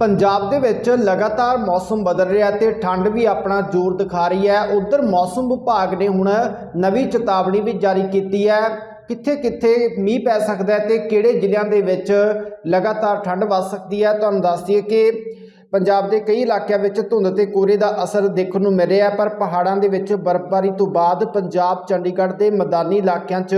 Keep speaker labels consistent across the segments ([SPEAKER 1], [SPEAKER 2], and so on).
[SPEAKER 1] ਪੰਜਾਬ ਦੇ ਵਿੱਚ ਲਗਾਤਾਰ ਮੌਸਮ ਬਦਲ ਰਿਹਾ ਤੇ ਠੰਡ ਵੀ ਆਪਣਾ ਜ਼ੋਰ ਦਿਖਾ ਰਹੀ ਹੈ। ਉਧਰ ਮੌਸਮ ਵਿਭਾਗ ਨੇ ਹੁਣ ਨਵੀਂ ਚੇਤਾਵਨੀ ਵੀ ਜਾਰੀ ਕੀਤੀ ਹੈ। ਕਿੱਥੇ ਕਿੱਥੇ ਮੀਂਹ ਪੈ ਸਕਦਾ ਹੈ ਤੇ ਕਿਹੜੇ ਜ਼ਿਲ੍ਹਿਆਂ ਦੇ ਵਿੱਚ ਲਗਾਤਾਰ ਠੰਡ ਵੱਧ ਸਕਦੀ ਹੈ, ਤੁਹਾਨੂੰ ਦੱਸ ਦਈਏ ਕਿ ਪੰਜਾਬ ਦੇ ਕਈ ਇਲਾਕਿਆਂ ਵਿੱਚ ਧੁੰਦ ਤੇ ਕੋਰੇ ਦਾ ਅਸਰ ਦੇਖਣ ਨੂੰ ਮਿਲ ਰਿਹਾ ਪਰ ਪਹਾੜਾਂ ਦੇ ਵਿੱਚ ਬਰਫ਼ਬਾਰੀ ਤੋਂ ਬਾਅਦ ਪੰਜਾਬ, ਚੰਡੀਗੜ੍ਹ ਦੇ ਮੈਦਾਨੀ ਇਲਾਕਿਆਂ 'ਚ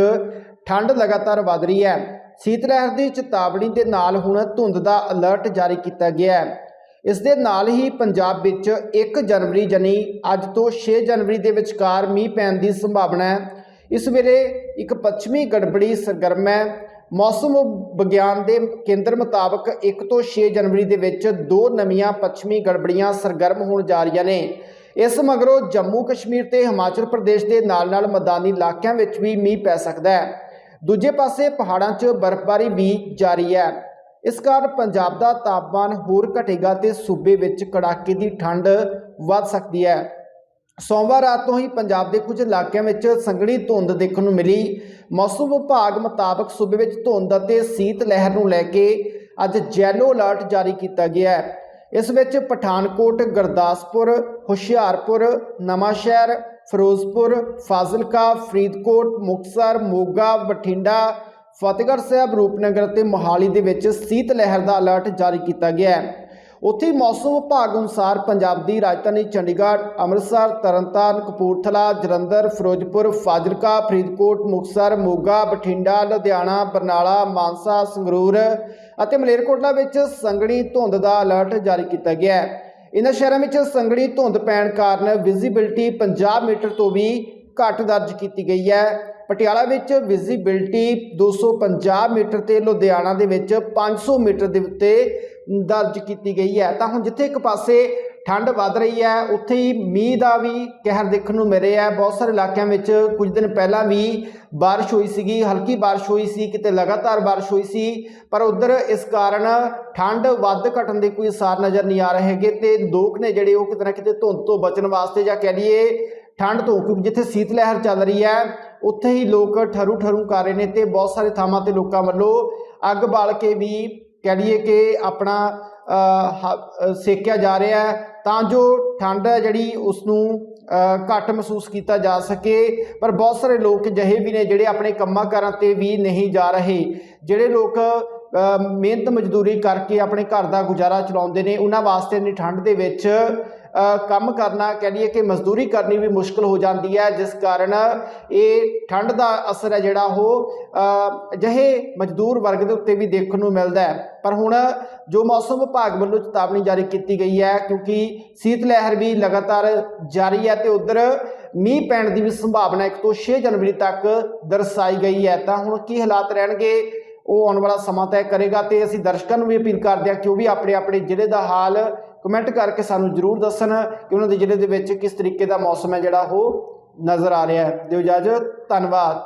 [SPEAKER 1] ਠੰਡ ਲਗਾਤਾਰ ਵਧ ਰਹੀ ਹੈ। ਸੀਤ ਲਹਿਰ ਦੀ ਚੇਤਾਵਨੀ ਦੇ ਨਾਲ ਹੁਣ ਧੁੰਦ ਦਾ ਅਲਰਟ ਜਾਰੀ ਕੀਤਾ ਗਿਆ ਹੈ। ਇਸ ਦੇ ਨਾਲ ਹੀ ਪੰਜਾਬ ਵਿੱਚ 1 ਜਨਵਰੀ ਜਨੀ ਅੱਜ ਤੋਂ 6 ਜਨਵਰੀ ਦੇ ਵਿਚਕਾਰ ਮੀਂਹ ਪੈਣ ਦੀ ਸੰਭਾਵਨਾ ਹੈ। ਇਸ ਵੇਲੇ ਇੱਕ ਪੱਛਮੀ ਗੜਬੜੀ ਸਰਗਰਮ ਹੈ। ਮੌਸਮ ਵਿਗਿਆਨ ਦੇ ਕੇਂਦਰ ਮੁਤਾਬਕ 1 ਤੋਂ 6 ਜਨਵਰੀ ਦੇ ਵਿੱਚ ਦੋ ਨਵੀਆਂ ਪੱਛਮੀ ਗੜਬੜੀਆਂ ਸਰਗਰਮ ਹੋਣ ਜਾ ਰਹੀਆਂ ਨੇ। ਇਸ ਮਗਰੋਂ ਜੰਮੂ ਕਸ਼ਮੀਰ ਤੇ ਹਿਮਾਚਲ ਪ੍ਰਦੇਸ਼ ਦੇ ਨਾਲ-ਨਾਲ ਮੈਦਾਨੀ ਇਲਾਕਿਆਂ ਵਿੱਚ ਵੀ ਮੀਂਹ ਪੈ ਸਕਦਾ ਹੈ। ਦੂਜੇ ਪਾਸੇ ਪਹਾੜਾਂ 'ਚ ਬਰਫ਼ਬਾਰੀ ਵੀ ਜਾਰੀ ਹੈ। ਇਸ ਕਾਰਨ ਪੰਜਾਬ ਦਾ ਤਾਪਮਾਨ ਹੋਰ ਘਟੇਗਾ ਤੇ ਸੂਬੇ ਵਿੱਚ ਕੜਾਕੇ ਦੀ ਠੰਡ ਵੱਧ ਸਕਦੀ ਹੈ। ਸੋਮਵਾਰ ਰਾਤ ਤੋਂ ਹੀ ਪੰਜਾਬ ਦੇ ਕੁਝ ਇਲਾਕਿਆਂ ਵਿੱਚ ਸੰਘਣੀ ਧੁੰਦ ਦੇਖਣ ਨੂੰ ਮਿਲੀ। ਮੌਸਮ ਵਿਭਾਗ ਮੁਤਾਬਕ ਸੂਬੇ ਵਿੱਚ ਧੁੰਦ ਅਤੇ ਸੀਤ ਲਹਿਰ ਨੂੰ ਲੈ ਕੇ ਅੱਜ ਜੈਲੋ ਅਲਰਟ ਜਾਰੀ ਕੀਤਾ ਗਿਆ ਹੈ। ਇਸ ਵਿੱਚ ਪਠਾਨਕੋਟ, ਗੁਰਦਾਸਪੁਰ, ਹੁਸ਼ਿਆਰਪੁਰ, ਨਵਾਂਸ਼ਹਿਰ ਫਿਰੋਜ਼ਪੁਰ, ਫਾਜ਼ਿਲਕਾ, ਫਰੀਦਕੋਟ, ਮੁਕਤਸਰ, ਮੋਗਾ, ਬਠਿੰਡਾ, ਫਤਿਹਗੜ੍ਹ ਸਾਹਿਬ, ਰੂਪਨਗਰ ਤੇ ਮੋਹਾਲੀ ਦੇ ਵਿੱਚ ਸੀਤ ਲਹਿਰ ਦਾ ਅਲਰਟ ਜਾਰੀ ਕੀਤਾ ਗਿਆ ਹੈ। ਉੱਥੇ ਮੌਸਮ ਵਿਭਾਗ ਅਨੁਸਾਰ ਪੰਜਾਬ ਦੀ ਰਾਜਧਾਨੀ ਚੰਡੀਗੜ੍ਹ, ਅੰਮ੍ਰਿਤਸਰ, ਤਰਨਤਾਰਨ, ਕਪੂਰਥਲਾ, ਜਲੰਧਰ, ਫਿਰੋਜ਼ਪੁਰ, ਫਾਜ਼ਿਲਕਾ, ਫਰੀਦਕੋਟ, ਮੁਕਤਸਰ, ਮੋਗਾ, ਬਠਿੰਡਾ, ਲੁਧਿਆਣਾ, ਬਰਨਾਲਾ, ਮਾਨਸਾ, ਸੰਗਰੂਰ ਅਤੇ ਮਲੇਰਕੋਟਲਾ ਵਿੱਚ ਸੰਘਣੀ ਧੁੰਦ ਦਾ ਅਲਰਟ ਜਾਰੀ ਕੀਤਾ ਗਿਆ ਹੈ। ਇਨ੍ਹਾਂ ਸ਼ਹਿਰਾਂ ਵਿੱਚ ਸੰਘਣੀ ਧੁੰਦ ਪੈਣ ਕਾਰਨ ਵਿਜ਼ਿਬਿਲਟੀ 50 ਮੀਟਰ ਤੋਂ ਵੀ ਘੱਟ ਦਰਜ ਕੀਤੀ ਗਈ ਹੈ। ਪਟਿਆਲਾ ਵਿੱਚ ਵਿਜ਼ਿਬਿਲਟੀ 250 ਮੀਟਰ ਤੇ ਲੁਧਿਆਣਾ ਦੇ ਵਿੱਚ 500 ਮੀਟਰ ਦੇ ਉੱਤੇ ਦਰਜ ਕੀਤੀ ਗਈ ਹੈ। ਤਾਂ ਹੁਣ ਜਿੱਥੇ ਇੱਕ ਪਾਸੇ ਠੰਡ ਵੱਧ ਰਹੀ ਹੈ। ਉੱਥੇ ਹੀ ਮੀਂਹ ਦਾ ਵੀ ਕਹਿਰ ਦੇਖਣ ਨੂੰ ਮਿਲ ਰਿਹਾ ਹੈ। ਬਹੁਤ ਸਾਰੇ ਇਲਾਕਿਆਂ ਵਿੱਚ ਕੁਝ ਦਿਨ ਪਹਿਲਾਂ ਵੀ ਬਾਰਿਸ਼ ਹੋਈ ਸੀਗੀ। ਹਲਕੀ ਬਾਰਿਸ਼ ਹੋਈ ਸੀ, ਕਿਤੇ ਲਗਾਤਾਰ ਬਾਰਿਸ਼ ਹੋਈ ਸੀ, ਪਰ ਉਧਰ ਇਸ ਕਾਰਨ ਠੰਡ ਵੱਧ ਘਟਣ ਦੇ ਕੋਈ ਅਸਾਰ ਨਜ਼ਰ ਨਹੀਂ ਆ ਰਹੇ ਹੈਗੇ ਤੇ ਲੋਕ ਨੇ ਜਿਹੜੇ ਉਹ ਕਿਤੇ ਨਾ ਕਿਤੇ ਧੁੰਦ ਤੋਂ ਬਚਣ ਵਾਸਤੇ ਜਾਂ ਕਹਿ ਲਈਏ ਠੰਡ ਤੋਂ, ਕਿਉਂਕਿ ਜਿੱਥੇ ਸੀਤ ਲਹਿਰ ਚੱਲ ਰਹੀ ਹੈ, ਉੱਥੇ ਹੀ ਲੋਕ ਠਰੂ ਠਰੂ ਕਰ ਰਹੇ ਨੇ ਤੇ ਬਹੁਤ ਸਾਰੇ ਥਾਵਾਂ ਤੇ ਲੋਕਾਂ ਵੱਲੋਂ ਅੱਗ ਬਾਲ ਕੇ ਵੀ ਕਹਿ ਲਈਏ ਕਿ ਆਪਣਾ ਸੇਕਿਆ ਜਾ ਰਿਹਾ ਹੈ, ਤਾਂ ਜੋ ਠੰਡ ਹੈ ਜਿਹੜੀ ਉਸ ਨੂੰ ਘੱਟ ਮਹਿਸੂਸ ਕੀਤਾ ਜਾ ਸਕੇ। ਪਰ ਬਹੁਤ ਸਾਰੇ ਲੋਕ ਅਜਿਹੇ ਵੀ ਨੇ ਜਿਹੜੇ ਆਪਣੇ ਕੰਮਾਂ ਕਾਰਾਂ ਤੇ ਵੀ ਨਹੀਂ ਜਾ ਰਹੇ, ਜਿਹੜੇ ਲੋਕ ਮਿਹਨਤ ਮਜ਼ਦੂਰੀ ਕਰਕੇ ਆਪਣੇ ਘਰ ਦਾ ਗੁਜ਼ਾਰਾ ਚਲਾਉਂਦੇ ਨੇ, ਉਹਨਾਂ ਵਾਸਤੇ ਇੰਨੀ ਠੰਡ ਦੇ ਵਿੱਚ ਕੰਮ ਕਰਨਾ ਕਹਿ ਲਈਏ ਕਿ ਮਜ਼ਦੂਰੀ ਕਰਨੀ ਵੀ ਮੁਸ਼ਕਲ ਹੋ ਜਾਂਦੀ ਹੈ, ਜਿਸ ਕਾਰਨ ਇਹ ਠੰਡ ਦਾ ਅਸਰ ਹੈ ਜਿਹੜਾ ਉਹ ਅਜਿਹੇ ਮਜ਼ਦੂਰ ਵਰਗ ਦੇ ਉੱਤੇ ਵੀ ਦੇਖਣ ਨੂੰ ਮਿਲਦਾ ਹੈ। ਪਰ ਹੁਣ ਜੋ ਮੌਸਮ ਵਿਭਾਗ ਵੱਲੋਂ ਚੇਤਾਵਨੀ ਜਾਰੀ ਕੀਤੀ ਗਈ ਹੈ, ਕਿਉਂਕਿ ਸੀਤ ਲਹਿਰ ਵੀ ਲਗਾਤਾਰ ਜਾਰੀ ਹੈ ਤੇ ਉਧਰ ਮੀਂਹ ਪੈਣ ਦੀ ਵੀ ਸੰਭਾਵਨਾ 1 ਤੋਂ 6 ਜਨਵਰੀ ਤੱਕ ਦਰਸਾਈ ਗਈ ਹੈ। ਤਾਂ ਹੁਣ ਕੀ ਹਾਲਾਤ ਰਹਿਣਗੇ? ਉਹ ਆਉਣ ਵਾਲਾ ਸਮਾਂ ਤੈਅ ਕਰੇਗਾ ਤੇ ਅਸੀਂ ਦਰਸ਼ਕਾਂ ਨੂੰ ਵੀ ਅਪੀਲ ਕਰਦੇ ਹਾਂ ਕਿ ਉਹ ਵੀ ਆਪਣੇ ਆਪਣੇ ਜ਼ਿਲ੍ਹੇ ਦਾ ਹਾਲ ਕਮੈਂਟ ਕਰਕੇ ਸਾਨੂੰ ਜਰੂਰ ਦੱਸਣ ਕਿ ਉਹਨਾਂ ਦੇ ਜ਼ਿਲ੍ਹੇ ਦੇ ਵਿੱਚ ਕਿਸ ਤਰੀਕੇ ਦਾ ਮੌਸਮ ਹੈ ਜਿਹੜਾ ਉਹ ਨਜ਼ਰ ਆ ਰਿਹਾ ਹੈ। ਦਿਓ ਇਜਾਜ਼ਤ, ਧੰਨਵਾਦ।